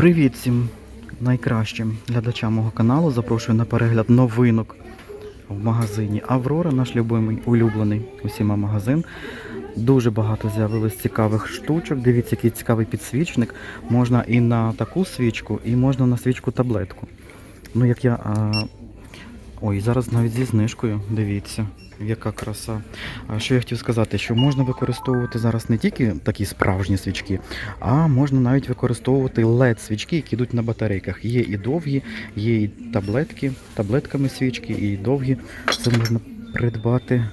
Привіт всім найкращим глядачам мого каналу. Запрошую на перегляд новинок в магазині Аврора, наш любимий улюблений усіма магазин. Дуже багато з'явилось цікавих штучок. Дивіться, який цікавий підсвічник. Можна і на таку свічку, і можна на свічку таблетку. Ну, як я. Ой, зараз навіть зі знижкою, дивіться, яка краса. А що я хотів сказати, що можна використовувати зараз не тільки такі справжні свічки, а можна навіть використовувати led свічки, які йдуть на батарейках. Є і довгі, є і таблетки, таблетками свічки, і довгі. Це можна придбати.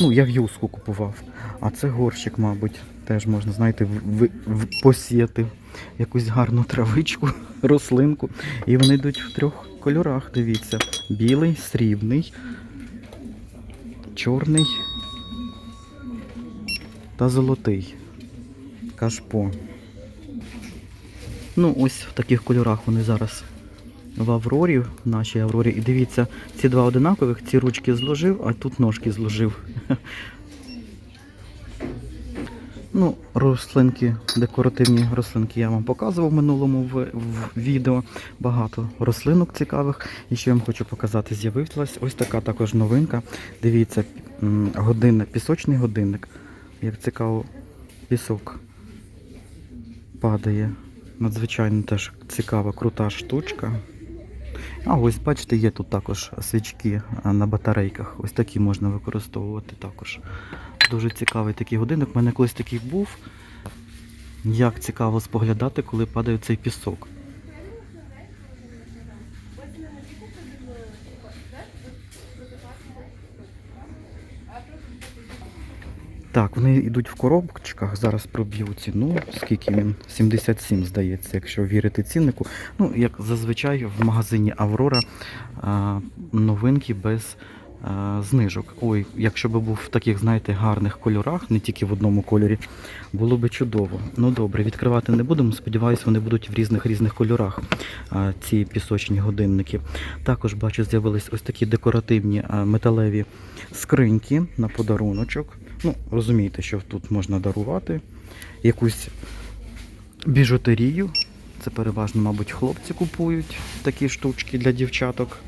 Ну, я в юску купував. А це горщик, мабуть, теж можна, знаєте, в, в, посіяти якусь гарну травичку, рослинку. І вони йдуть в трьох кольорах, дивіться. Білий, срібний, чорний та золотий. Кашпо. Ну, ось в таких кольорах вони зараз в Аврорі, в нашій Аврорі. І дивіться, ці два одинакових, ці ручки зложив, а тут ножки зложив. Ну, рослинки, декоративні рослинки я вам показував в минулому в, в відео. Багато рослинок цікавих. І що я вам хочу показати, з'явилась ось така також новинка. Дивіться, годинник, пісочний годинник. Як цікаво, пісок падає. Надзвичайно теж цікава, крута штучка. А ось бачите, є тут також свічки на батарейках. Ось такі можна використовувати також. Дуже цікавий такий годинник. У мене колись такий був. Як цікаво споглядати, коли падає цей пісок. Так, вони йдуть в коробочках. Зараз проб'ю ціну. Скільки він? 77, здається, якщо вірити ціннику. Ну, як зазвичай в магазині Аврора новинки без знижок. Ой, якщо б був в таких, знаєте, гарних кольорах, не тільки в одному кольорі, було би чудово. Ну добре, відкривати не будемо. Сподіваюсь, вони будуть в різних різних кольорах. Ці пісочні годинники. Також бачу, з'явились ось такі декоративні металеві скриньки на подаруночок. Ну, розумієте, що тут можна дарувати якусь біжутерію. Це переважно, мабуть, хлопці купують такі штучки для дівчаток.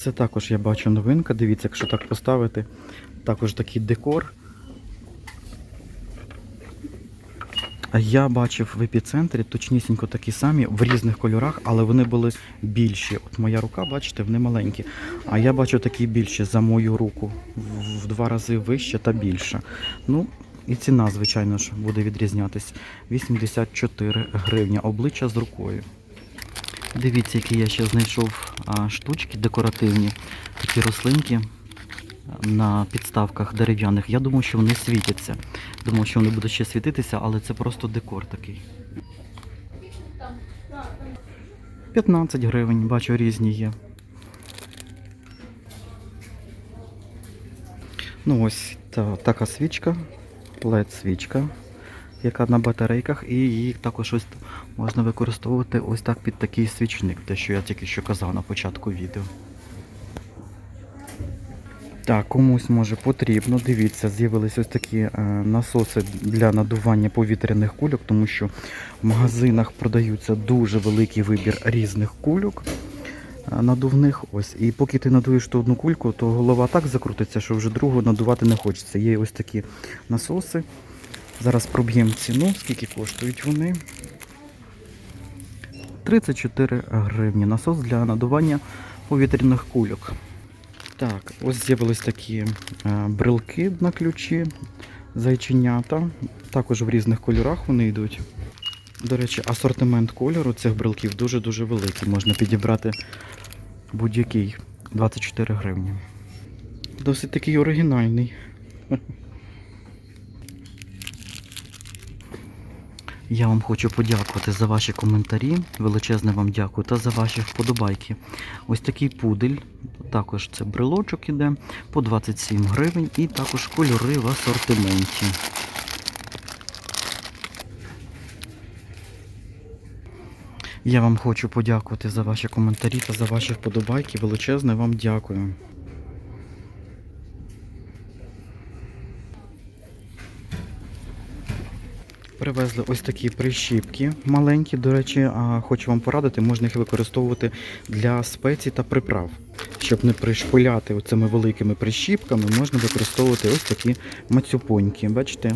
Це також я бачу новинка. Дивіться, якщо так поставити, також такий декор. Я бачив в епіцентрі точнісінько такі самі в різних кольорах, але вони були більші. От моя рука, бачите, вони маленькі. А я бачу такі більші за мою руку. В два рази вище та більше. Ну, і ціна, звичайно ж, буде відрізнятись. 84 гривні. Обличчя з рукою. Дивіться, які я ще знайшов штучки декоративні, такі рослинки на підставках дерев'яних. Я думаю, що вони світяться. Думаю, що вони будуть ще світитися, але це просто декор такий. 15 гривень, бачу, різні є. Ну ось та, така свічка, led свічка, яка на батарейках, і її також ось можна використовувати ось так під такий свічник, те, що я тільки що казав на початку відео. Так, комусь може потрібно. Дивіться, з'явились ось такі е, насоси для надування повітряних кульок, тому що в магазинах продаються дуже великий вибір різних кульок е, надувних. Ось. І поки ти надуєш ту одну кульку, то голова так закрутиться, що вже другу надувати не хочеться. Є ось такі насоси. Зараз проб'ємо ціну, скільки коштують вони. 34 гривні. Насос для надування повітряних кульок. Так, ось з'явились такі е, брелки на ключі, зайченята. Також в різних кольорах вони йдуть. До речі, асортимент кольору цих брелків дуже-дуже великий. Можна підібрати будь-який 24 гривні. Досить такий оригінальний. Я вам хочу подякувати за ваші коментарі. Величезне вам дякую та за ваші вподобайки. Ось такий пудель. Також це брелочок іде по 27 гривень і також кольори в асортименті. Я вам хочу подякувати за ваші коментарі та за ваші вподобайки. Величезне вам дякую. Привезли ось такі прищіпки маленькі. До речі, а хочу вам порадити, можна їх використовувати для спецій та приправ. Щоб не пришпиляти оцими великими прищіпками, можна використовувати ось такі мацюпоньки. Бачите?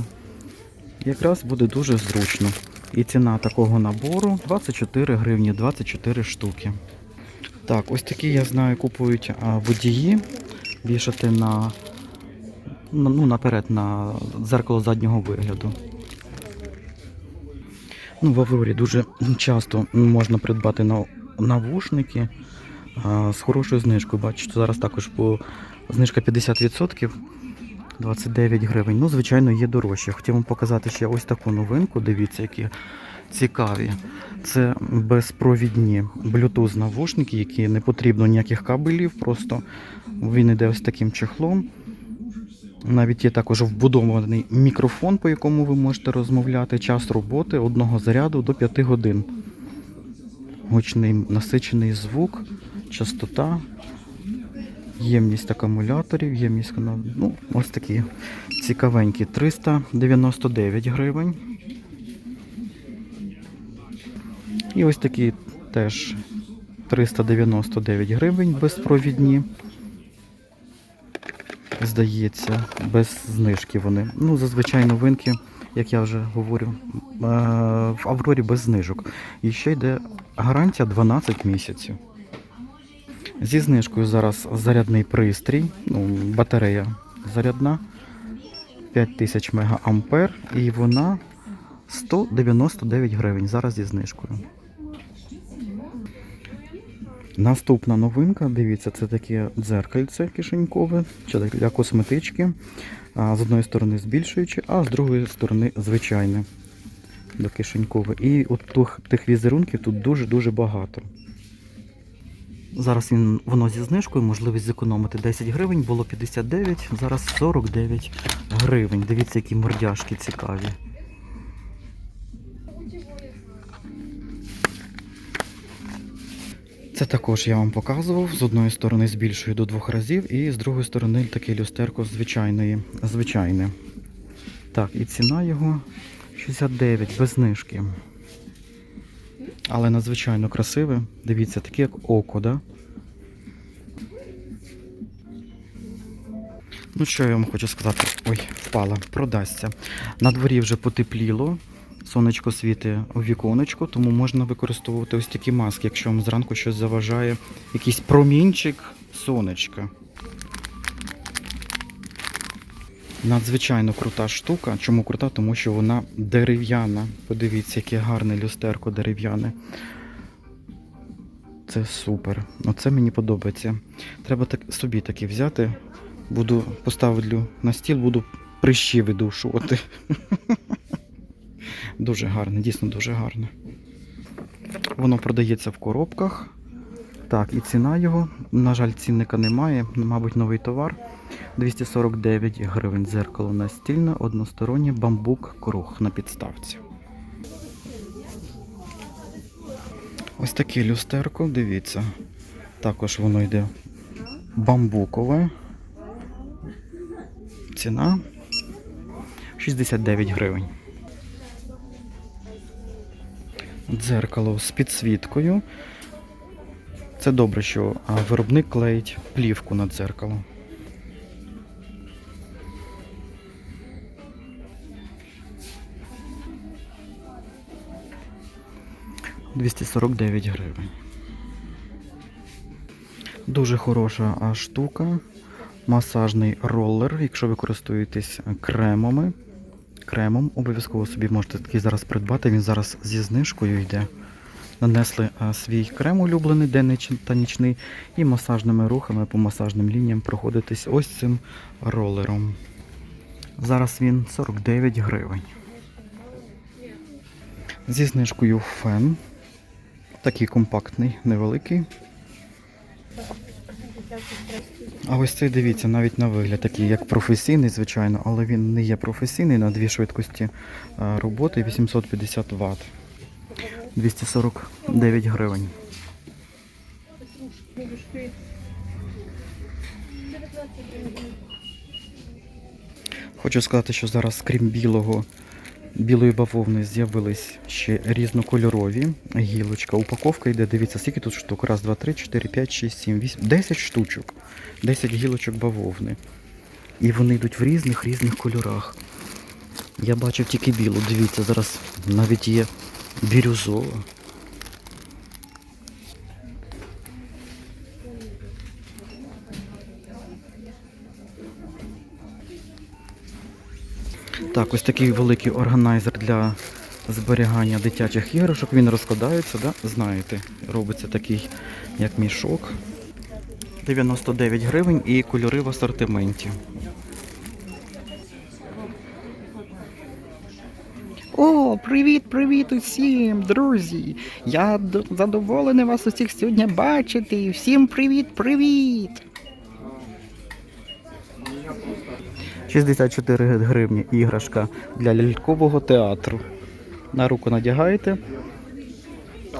Якраз буде дуже зручно. І ціна такого набору 24 гривні, 24 штуки. Так, ось такі, я знаю, купують водії вішати на, ну, наперед на дзеркало заднього вигляду. Ну, в Аврорі дуже часто можна придбати навушники з хорошою знижкою. Бачите, зараз також по знижка 50%. 29 гривень. Ну, звичайно, є дорожче. Хотів вам показати ще ось таку новинку. Дивіться, які цікаві. Це безпровідні Bluetooth навушники, які не потрібно ніяких кабелів. Просто він йде ось таким чехлом. Навіть є також вбудований мікрофон, по якому ви можете розмовляти. Час роботи одного заряду до 5 годин. Гучний насичений звук, частота, ємність акумуляторів, ємність каналу. Ну, ось такі цікавенькі. 399 гривень. І ось такі теж 399 гривень безпровідні. Здається, без знижки вони. Ну, зазвичай новинки, як я вже говорю, е, в Аврорі без знижок. І ще йде гарантія 12 місяців. Зі знижкою зараз зарядний пристрій, ну, батарея зарядна 5000 мА, і вона 199 гривень зараз зі знижкою. Наступна новинка, дивіться, це таке дзеркальце кишенькове, чи для косметички. З одної сторони збільшуючи, а з другої сторони звичайне до кишенькове. І от тих, тих візерунків тут дуже-дуже багато. Зараз він, воно зі знижкою, можливість зекономити 10 гривень, було 59, зараз 49 гривень. Дивіться, які мордяшки цікаві. Це також я вам показував. З одної сторони збільшую до двох разів, і з другої сторони таке люстерко звичайної, звичайне. Так, і ціна його 69 без знижки. Але надзвичайно красиве. Дивіться, таке як око, да? Ну, що я вам хочу сказати? Ой, впала, продасться. На дворі вже потепліло. Сонечко світить у віконечко, тому можна використовувати ось такі маски, якщо вам зранку щось заважає, якийсь промінчик сонечка. Надзвичайно крута штука. Чому крута? Тому що вона дерев'яна. Подивіться, яке гарне люстерко дерев'яне. Це супер. Оце мені подобається. Треба так, собі таке взяти. Буду поставлю на стіл, буду прищі видушувати. Дуже гарне, дійсно дуже гарне. Воно продається в коробках. Так, і ціна його, на жаль, цінника немає, мабуть, новий товар. 249 гривень дзеркало настільне, одностороннє бамбук круг на підставці. Ось таке люстерко, дивіться. Також воно йде бамбукове. Ціна 69 гривень. Дзеркало з підсвіткою. Це добре, що виробник клеїть плівку на дзеркало. Двісті сорок дев'ять гривень. Дуже хороша штука. Масажний ролер, якщо ви користуєтесь кремами. Кремом обов'язково собі можете такий зараз придбати. Він зараз зі знижкою йде. Нанесли свій крем улюблений, денний та нічний, і масажними рухами по масажним лініям проходитись ось цим ролером. Зараз він 49 гривень. Зі знижкою фен. Такий компактний, невеликий. А ось цей дивіться, навіть на вигляд такий, як професійний, звичайно, але він не є професійний на дві швидкості е, роботи 850 Вт. 249 гривень. Хочу сказати, що зараз, крім білого білої бавовни з'явились ще різнокольорові. Гілочка, упаковка йде. Дивіться, скільки тут штук? Раз, два, три, чотири, п'ять, шість, сім, вісім. Десять штучок. Десять гілочок бавовни. І вони йдуть в різних різних кольорах. Я бачив тільки білу, дивіться, зараз навіть є бірюзова. Так, ось такий великий органайзер для зберігання дитячих іграшок. Він розкладається, да? знаєте, робиться такий, як мішок. 99 гривень і кольори в асортименті. О, привіт, привіт усім, друзі! Я задоволений вас усіх сьогодні бачити. Всім привіт, привіт! 64 гривні іграшка для лялькового театру. На руку надягаєте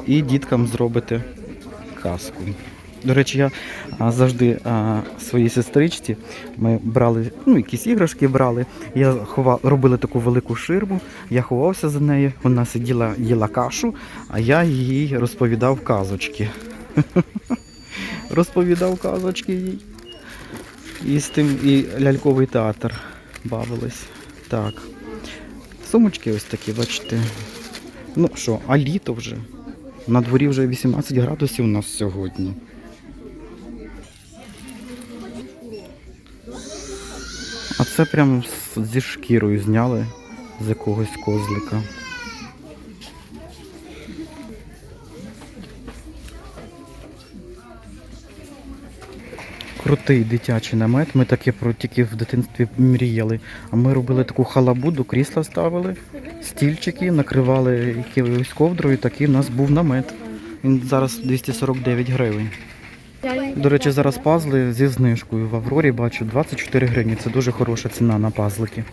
і діткам зробите казку. До речі, я завжди своїй сестричці ми брали, ну, якісь іграшки брали. Я ховав, робили таку велику ширму, я ховався за нею, вона сиділа, їла кашу, а я їй розповідав казочки. Розповідав казочки їй. І з тим і ляльковий театр бавились. Так. Сумочки ось такі, бачите. Ну що, а літо вже. На дворі вже 18 градусів у нас сьогодні. А це прям зі шкірою зняли з якогось козлика. Крутий дитячий намет. Ми таке про тільки в дитинстві мріяли. А ми робили таку халабуду, крісла ставили, стільчики, накривали якоюсь ковдрою, такий у нас був намет. Він зараз 249 гривень. До речі, зараз пазли зі знижкою в Аврорі бачу 24 гривні. Це дуже хороша ціна на пазлики.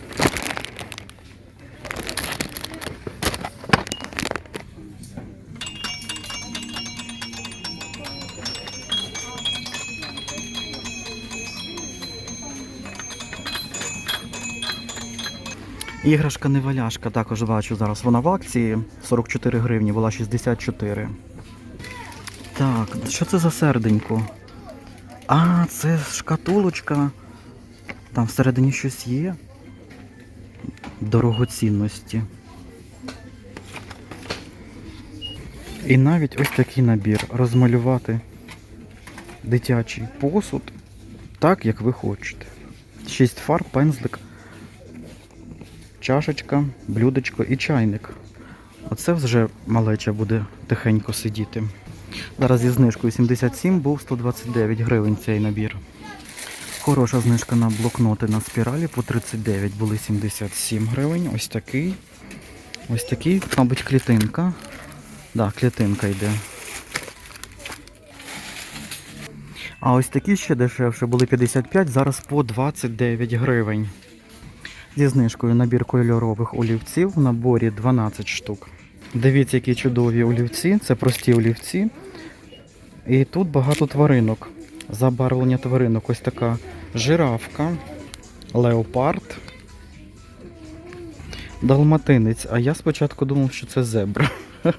Іграшка неваляшка також бачу зараз. Вона в акції 44 гривні, була 64. Так, що це за серденько? А, це шкатулочка. Там всередині щось є. Дорогоцінності. І навіть ось такий набір. Розмалювати дитячий посуд так, як ви хочете. Шість фарб, пензлик, чашечка, блюдечко і чайник. Оце вже малеча буде тихенько сидіти. Зараз зі знижкою 77 був 129 гривень цей набір. Хороша знижка на блокноти на спіралі по 39 були 77 гривень. Ось такий. Ось такий, мабуть, клітинка. Да, клітинка йде. А ось такі ще дешевше були 55, зараз по 29 гривень. Зі знижкою набір кольорових олівців в наборі 12 штук. Дивіться, які чудові олівці. Це прості олівці. І тут багато тваринок. Забарвлення тваринок. Ось така жирафка, леопард, далматинець. А я спочатку думав, що це зебра.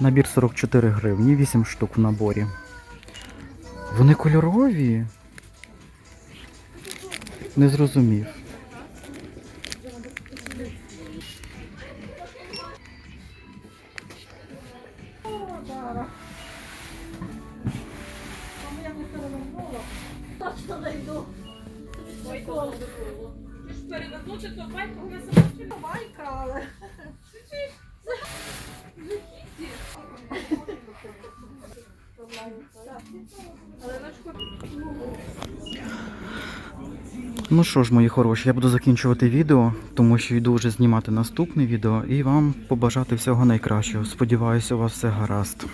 Набір 44 гривні, 8 штук в наборі. Вони кольорові. Не зрозумів. Перевернути то байку на самостійно. Байка, але. Ну що ж, мої хороші, я буду закінчувати відео, тому що йду вже знімати наступне відео і вам побажати всього найкращого. Сподіваюся, у вас все гаразд.